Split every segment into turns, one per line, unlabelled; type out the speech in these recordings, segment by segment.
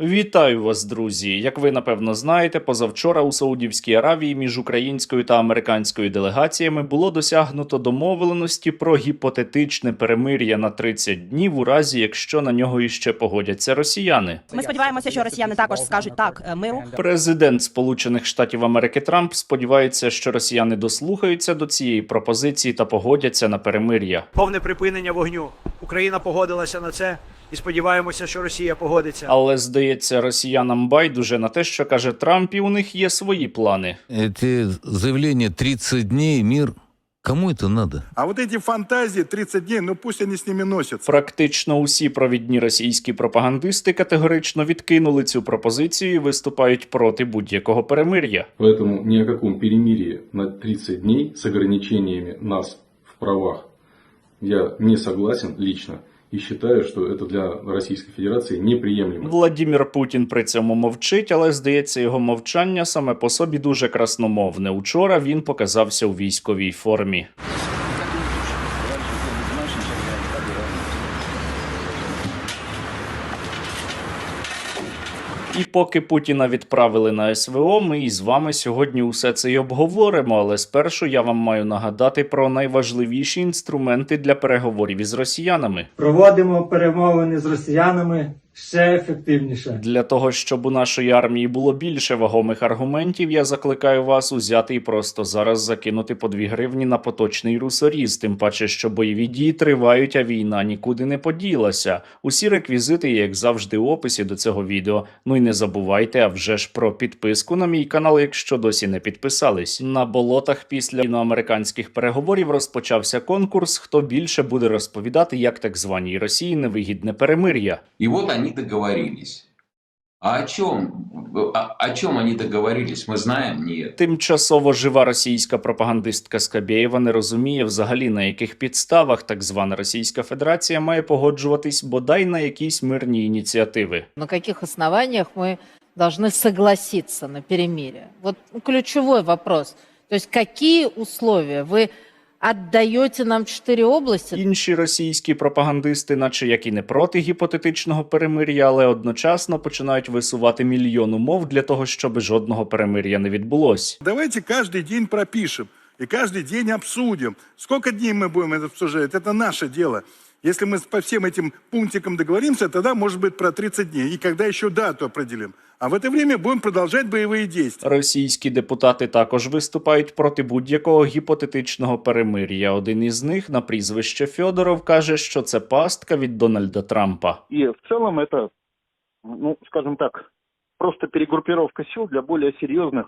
Вітаю вас, друзі! Як ви напевно знаєте, позавчора у Саудівській Аравії між українською та американською делегаціями було досягнуто домовленості про гіпотетичне перемир'я на 30 днів, у разі якщо на нього іще погодяться росіяни.
Ми сподіваємося, що росіяни також скажуть так е, миру.
Президент Сполучених Штатів Америки Трамп сподівається, що росіяни дослухаються до цієї пропозиції та погодяться на перемир'я.
повне припинення вогню. Україна погодилася на це і сподіваємося, що Росія погодиться.
Але здається, росіянам байдуже на те, що каже Трамп, і у них є свої плани.
Эти заявления 30 дней, мир, кому это надо?
А вот эти фантазии 30 дней, ну пусть они с ними носятся.
Практично усі провідні російські пропагандисти категорично відкинули цю пропозицію і виступають проти будь-якого перемир'я.
Поэтому ни о каком перемирии на 30 дней с ограничениями нас в правах я не согласен лично и считаю, що це для Російської Федерації неприемлемо.
Владімір Путін при цьому мовчить, але здається, його мовчання саме по собі дуже красномовне. Учора він показався у військовій формі. І поки Путіна відправили на СВО, ми із вами сьогодні усе це й обговоримо. Але спершу я вам маю нагадати про найважливіші інструменти для переговорів із росіянами.
Проводимо перемовини з росіянами ще ефективніше.
Для того, щоб у нашої армії було більше вагомих аргументів, я закликаю вас узяти і просто зараз закинути по 2 гривні на поточний русоріз, тим паче, що бойові дії тривають, а війна нікуди не поділася. Усі реквізити, є, як завжди, у описі до цього відео. Ну і не забувайте, а вже ж про підписку на мій канал, якщо досі не підписались. На болотах після іноамериканських переговорів розпочався конкурс. Хто більше буде розповідати, як так званій Росії невигідне перемир'я.
И вот они договорились. А о чем? О, о чем они договорились, мы знаем? Нет.
Тимчасово жива російська пропагандистка Скабєєва не розуміє взагалі на яких підставах так звана Російська Федерація має погоджуватись бодай на якісь мирні ініціативи.
на каких основаниях мы должны согласиться на перемирие? Вот ключевой вопрос. То есть какие условия вы отдаете нам четыре области?
Інші російські пропагандисти, наче як і не проти гіпотетичного перемир'я, але одночасно починають висувати мільйон умов для того, щоб жодного перемир'я не відбулось.
Давайте каждый день пропишем и каждый день обсудим. Сколько дней мы будем это обсуждать, это наше дело. Если мы по всем этим пунктикам договоримся, тогда может быть про 30 дней. И когда еще дату определим. А в это время будем продолжать боевые действия.
Російські депутати також виступають проти будь-якого гіпотетичного перемир'я. Один із них на прізвище Фьодоров каже, що це пастка від Дональда Трампа.
И в целом это, ну, скажем так, просто перегруппировка сил для более серьезных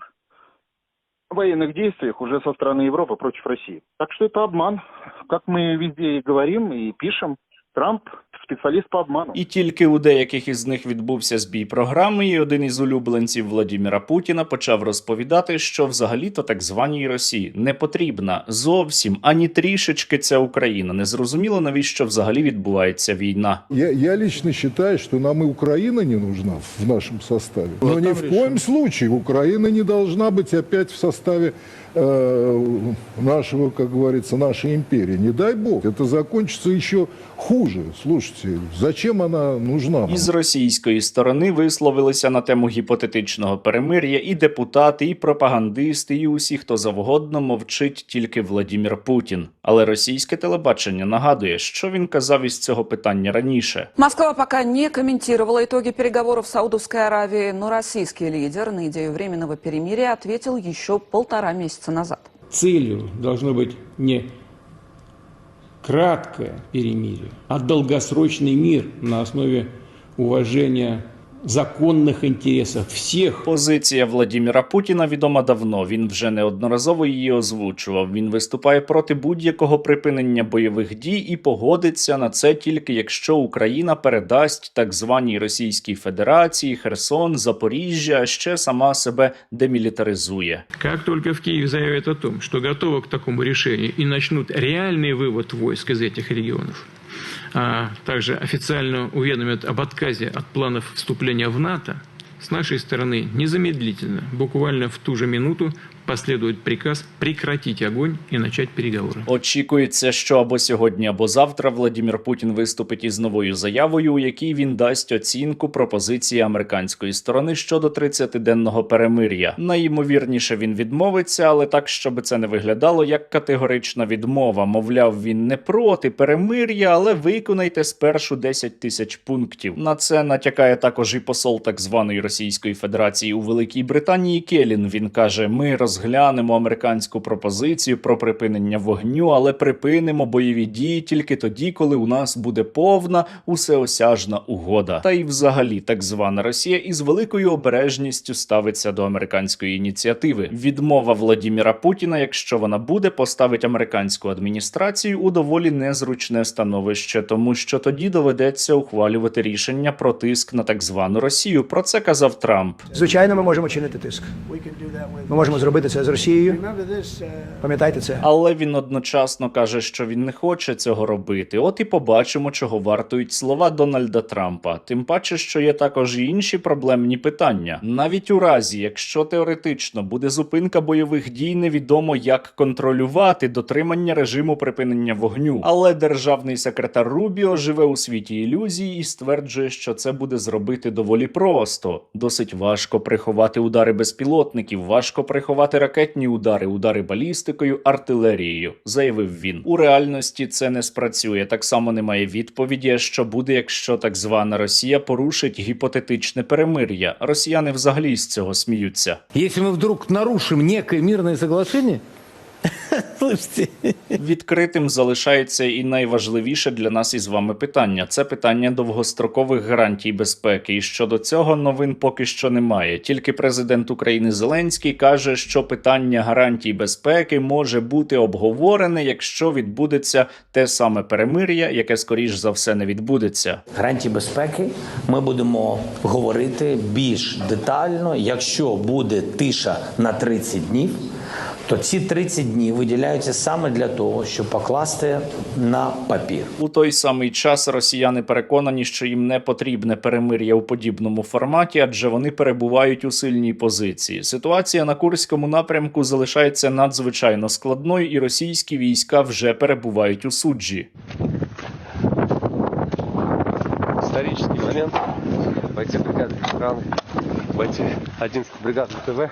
военных действий уже со стороны Европы против России. Так что это обман. Как мы везде и говорим, и пишем, Трамп специалист по обману.
І тільки у деяких із них відбувся збій програми, і один із улюбленців Владіміра Путіна почав розповідати, що взагалі-то так званій Росії не потрібна зовсім ані трішечки ця Україна. Незрозуміло, навіщо взагалі відбувається війна.
Я, я лично считаю, что нам и Украина не нужна в нашем составе. Но ни в коем случае Украина не должна быть опять в составе э, нашего, как говорится, нашей империи. Не дай бог, это закончится еще хуже. Слушайте, зачем она нужна? нам?
Із російської сторони висловилися на тему гіпотетичного перемир'я і депутати, і пропагандисти, і усі, хто завгодно мовчить тільки Владімір Путін. Але російське телебачення нагадує, що він казав із цього питання раніше.
Москва пока не комментировала итоги переговоров в Саудовской Аравии, но российский лидер на идею временного перемирия ответил еще полтора месяца назад.
целью должно быть не краткое перемирие, а долгосрочный мир на основе уважения законных интересов всех
Позиція Владіміра Путіна відома давно. Він вже неодноразово її озвучував. Він виступає проти будь-якого припинення бойових дій і погодиться на це тільки якщо Україна передасть так званій Російській Федерації Херсон, Запоріжжя, а ще сама себе демілітаризує.
Как только в Киеве заявят о том, что готовы к такому решению и начнут реальный вывод войск из этих регионов, а также официально уведомят об отказе от планов вступления в НАТО, с нашей стороны незамедлительно, буквально в ту же минуту, последует приказ прекратить огонь и начать переговоры.
Очікується, що або сьогодні, або завтра Владімір Путін виступить із новою заявою, у якій він дасть оцінку пропозиції американської сторони щодо 30-денного перемир'я. Найімовірніше він відмовиться, але так, щоб це не виглядало як категорична відмова. Мовляв, він не проти перемир'я, але виконайте спершу 10 тисяч пунктів. На це натякає також і посол так званої Російської Федерації у Великій Британії Келін. Він каже: Ми розглянемо американську пропозицію про припинення вогню, але припинимо бойові дії тільки тоді, коли у нас буде повна усеосяжна угода. Та й взагалі так звана Росія із великою обережністю ставиться до американської ініціативи. Відмова Владіміра Путіна, якщо вона буде, поставить американську адміністрацію у доволі незручне становище, тому що тоді доведеться ухвалювати рішення про тиск на так звану Росію. Про це казав Трамп.
Звичайно, ми можемо чинити тиск. Ми можемо зробити це з Росією. Пам'ятайте це.
Але він одночасно каже, що він не хоче цього робити. От і побачимо, чого вартують слова Дональда Трампа. Тим паче, що є також і інші проблемні питання. Навіть у разі, якщо теоретично буде зупинка бойових дій, невідомо як контролювати дотримання режиму припинення вогню. Але державний секретар Рубіо живе у світі ілюзій і стверджує, що це буде зробити доволі просто. Досить важко приховати удари безпілотників, важко приховати ракетні удари, удари балістикою, артилерією, заявив він. У реальності це не спрацює. Так само немає відповіді, що буде, якщо так звана Росія порушить гіпотетичне перемир'я. Росіяни взагалі з цього сміються.
Если мы вдруг нарушим некое мирное соглашение, слушайте,
Відкритим залишається і найважливіше для нас із вами питання. Це питання довгострокових гарантій безпеки. І щодо цього новин поки що немає. Тільки президент України Зеленський каже, що питання гарантій безпеки може бути обговорене, якщо відбудеться те саме перемир'я, яке скоріш за все не відбудеться.
гарантії безпеки ми будемо говорити більш детально. Якщо буде тиша на 30 днів, то ці 30 днів виділяються саме для того, щоб покласти на папір.
У той самий час росіяни переконані, що їм не потрібне перемир'я у подібному форматі, адже вони перебувають у сильній позиції. Ситуація на Курському напрямку залишається надзвичайно складною, і російські війська вже перебувають у суджі.
исторический момент. Бойцы бригады охраны, бойцы 11 бригады ТВ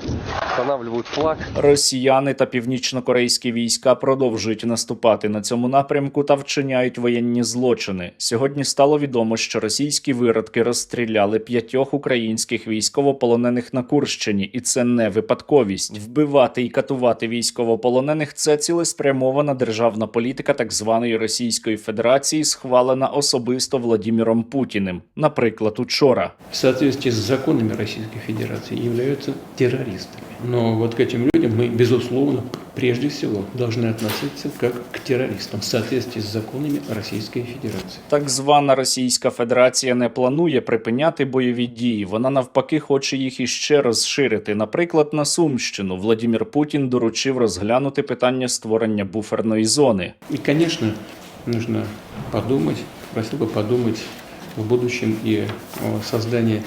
устанавливают флаг.
Росіяни та північнокорейські війська продовжують наступати на цьому напрямку та вчиняють воєнні злочини. Сьогодні стало відомо, що російські виродки розстріляли п'ятьох українських військовополонених на Курщині, і це не випадковість. Вбивати і катувати військовополонених це цілеспрямована державна політика так званої Російської Федерації, схвалена особисто Владіміром Путіним. Наприклад, учора.
В соответствии с законами Российской Федерации являются террористами. Но вот к этим людям мы, безусловно, прежде всего должны относиться как к террористам в соответствии с законами Российской Федерации.
Так звана Російська Федерація не планує припиняти бойові дії. Вона навпаки хоче їх іще розширити. Наприклад, на Сумщину Владімір Путін доручив розглянути питання створення буферної зони.
И, конечно, нужно подумать, просил бы подумать в будущем и о создании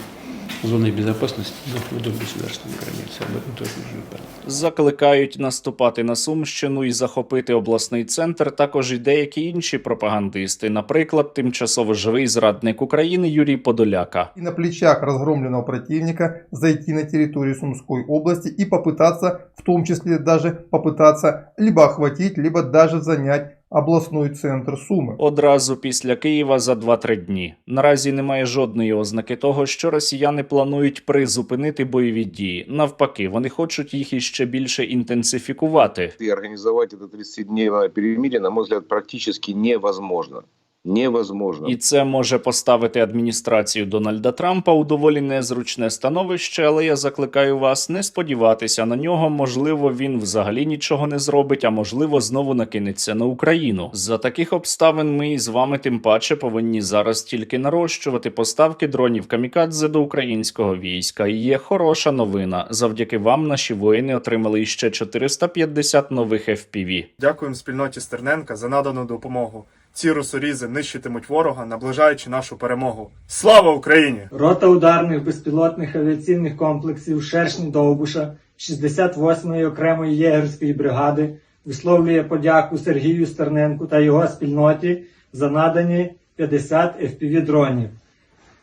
зоны безопасности ну, вдоль государственной границы. Об этом тоже нужно подумать.
Закликають наступати на Сумщину і захопити обласний центр. Також і деякі інші пропагандисти, наприклад, тимчасово живий зрадник України Юрій Подоляка.
и на плечах разгромленного противника зайти на территорию Сумской области и попытаться, в том числе даже попытаться либо охватить, либо даже занять областной центр Суми.
Одразу після Києва за 2-3 дні. Наразі немає жодної ознаки того, що росіяни планують призупинити бойові дії. Навпаки, вони хочуть їх іще більше інтенсифікувати.
І організувати это 30-дневное перемир'я, на мой взгляд, практично невозможно. Невозможно.
І це може поставити адміністрацію Дональда Трампа у доволі незручне становище, але я закликаю вас не сподіватися на нього. Можливо, він взагалі нічого не зробить, а можливо, знову накинеться на Україну. За таких обставин ми із вами тим паче повинні зараз тільки нарощувати поставки дронів камікадзе до українського війська. І є хороша новина. Завдяки вам наші воїни отримали іще 450 нових FPV.
Дякуємо спільноті Стерненка за надану допомогу. Ці русорізи нищитимуть ворога, наближаючи нашу перемогу. Слава Україні!
Рота ударних безпілотних авіаційних комплексів Шершні Довбуша 68-ї окремої єгерської бригади висловлює подяку Сергію Стерненку та його спільноті за надані 50 FPV дронів.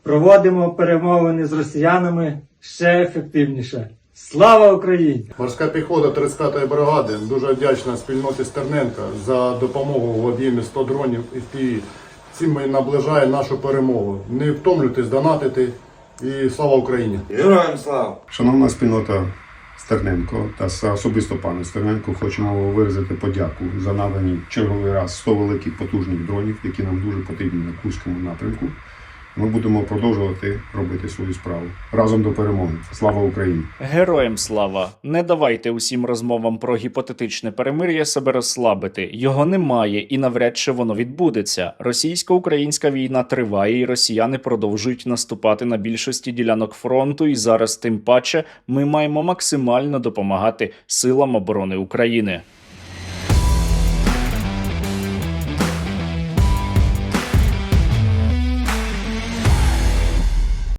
Проводимо перемовини з росіянами ще ефективніше. Слава Україні!
Морська піхота 35-ї бригади дуже вдячна спільноті Стерненка за допомогу в об'ємі 100 дронів і FPV. Цим і наближає нашу перемогу. Не втомлюйтесь донатити і слава Україні!
Героям слава!
Шановна спільнота Стерненко та особисто пане Стерненко, хочемо виразити подяку за надані черговий раз 100 великих потужних дронів, які нам дуже потрібні на Курському напрямку. Ми будемо продовжувати робити свою справу разом до перемоги. Слава Україні!
Героям слава! Не давайте усім розмовам про гіпотетичне перемир'я себе розслабити. Його немає і навряд чи воно відбудеться. Російсько-українська війна триває, і росіяни продовжують наступати на більшості ділянок фронту. І зараз, тим паче, ми маємо максимально допомагати силам оборони України.